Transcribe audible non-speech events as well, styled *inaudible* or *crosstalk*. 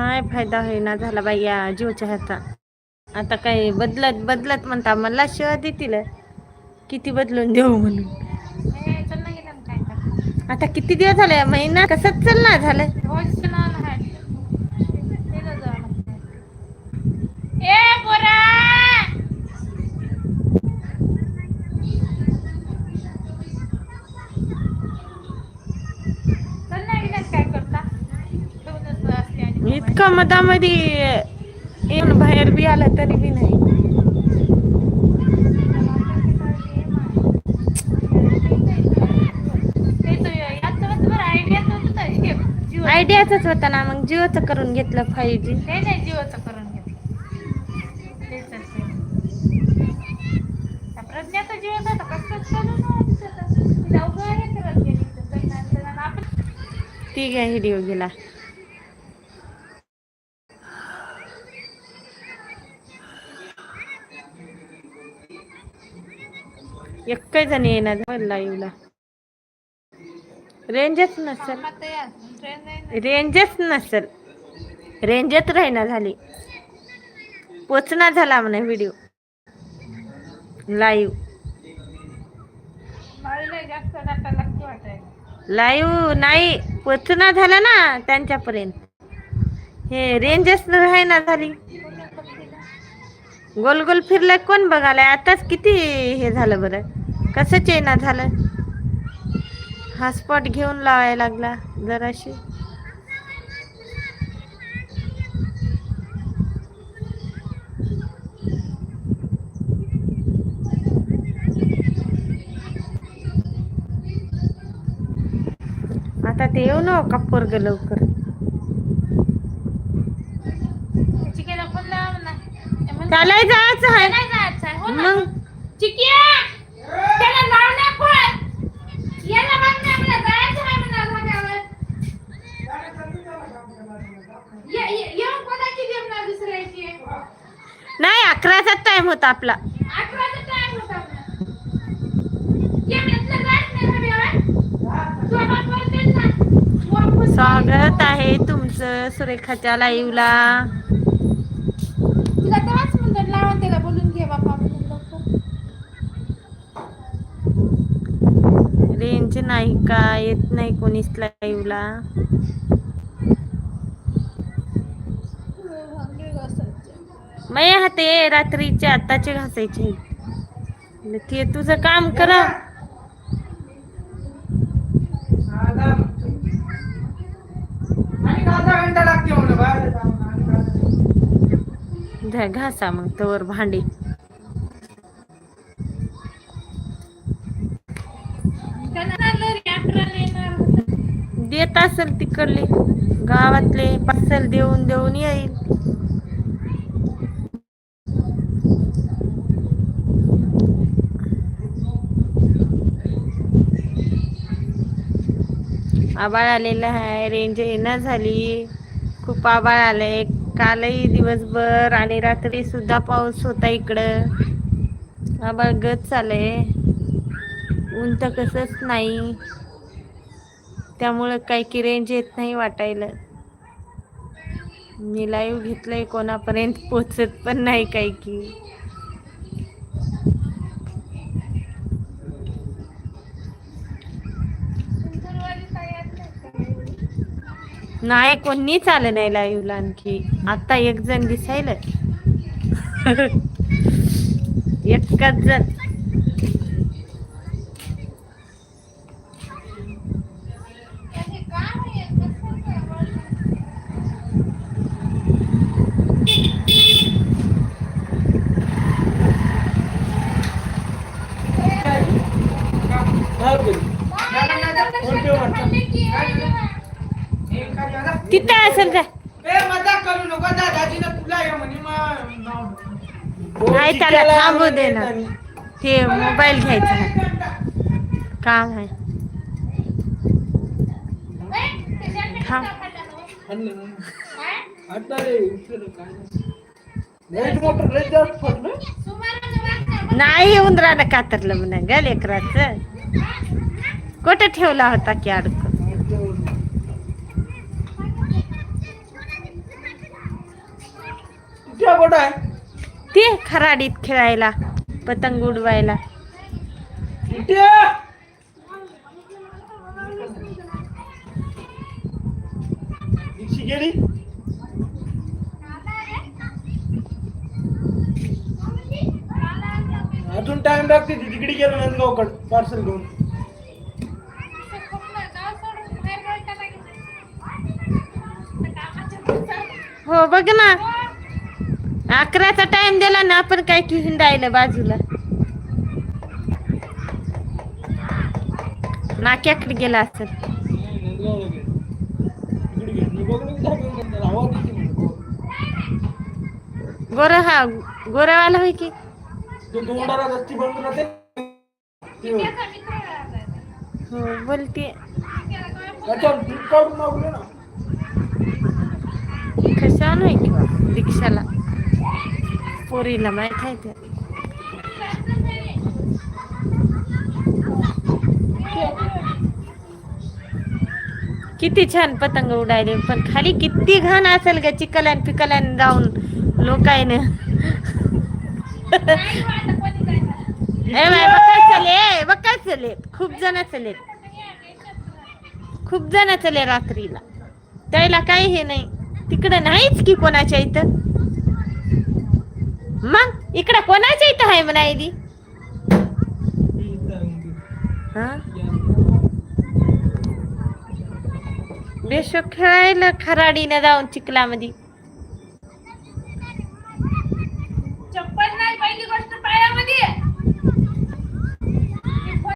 काय फायदा होईना झाला बाई या जीवच्या ह्याचा. आता काय बदलत बदलत म्हणता मला शिवा देतील. किती बदलून देऊ म्हणून. चल ना आता किती दिवस झाले महिना कसंच चालणार झालं इतका मधामध्ये येऊन बाहेर बी आला तरी बी नाही ते बरं idea तर जिओ. आयडियाच होता ना मग जिओचं करून घेतलं फाईव्ह जी ते नाही जिओचं करून घेतलं प्रज्ञाचा असेल त्या प्रज्ञाचं जिओचं आता कसं चालू ना दिसत तिला उभं हे करत गेली तर जगण्याचं आणि आपण ती काय व्हिडिओ गेला एकही जण येणार लाईव्हला रेंजच नसेल. रेंजच नसेल. रेंजच राहिना झाली. पोचना झाला म्हणा व्हिडिओ लाईव्ह लाईव्ह नाही पोचना झाला ना त्यांच्यापर्यंत. हे रेंजच राहिना झाली. गोल गोल फिरलाय कोण बघायला? आताच किती हे झालं बरं? कसं चेना झालं? हा स्पॉट घेऊन लावायला लागला जराशी. आता ते येऊ न का पोरग लवकर चिकेला फोन लावा म्हणा ते म्हणते, त्यालाही जायचं आहे नाही जायचं आहे, हो ना? मग चिकिया त्याला नाव नाही पण याला म्हणते मला जायचं आहे म्हणा धाब्यावर. ये- ये- येऊन कोणाची जेवणार दुसऱ्याची नाही अकराचा टाइम होता आपला अकराचा टाइम होता आपला. ये म्हटलं जायचं नाही धाब्यावर. तू आम्हाला बोलतेस ना. वापस स्वागत आहे तुमचं सुरेखाच्या लाईव्हला तिला तेव्हाच म्हणलं लावा त्याला बोलून घे बापा म्हणून लवकर. रेंज नाही का येत नाही कोणीच लाईव्हला भांडे घासायचे. मै हाते रात्रीचे आताचे घासायचे. ते तुझं काम करा. घासा मग तवर भांडी. येत असेल तिकडले गावातले पार्सल देऊन देऊन येईल. आबाळ आलेला आहे रेंज येणं झाली. खूप आबाळ आलंय. कालही दिवसभर आणि रात्री सुद्धा पाऊस होता इकडं. आबाळ गच चालय ऊन तर कसंच नाही. त्यामुळं काही की रेंज येत नाही वाटायला. मी लाईव्ह घेतलंय कोणापर्यंत पोचत पण नाही काही की नाही नाही कोणीच आलं नाही लाईव्हला आणखी. आता एक जण दिसायला *laughs* एकच जण त्याचे काम आहे, कसं काय बोलणार? तिथं असेल का नाही त्याला थांबू देणार ते मोबाईल घ्यायचा आहे. काम आहे. थांब. नाही उंदरानं कातरलं म्हणा ग लेकराचं. कुठं ठेवला होता की अडकून? कुठे आहे? ते खराडीत खेळायला पतंग उडवायला. गेली? अजून टाइम लागते ती तिकडे गेलो नंदगावकड पार्सल घेऊन. हो बघ ना. अकराचा टाइम दिला ना आपण काय की हिंडायला बाजूला? नाक्याकडे गेला असेल. गोर हा गोरावाला होय की? हो बोलते. त्याच्यावर ना होय किंवा रिक्षाला पोरीला माहीत आहे ते? किती छान पतंग उडायले पण खाली किती घाण असेल ग चिकल्यान पिकल्यान जाऊन लोकायने. ए बाय चले खूप जण चले खूप जण चले रात्रीला. त्याला काही हे नाही. तिकडं नाहीच की कोणाच्या इथं. मग इकडं कोणाच्या इथं आहे म्हणायली हा? बेशो खेळायला खराडीनं जाऊन चिखलामध्ये.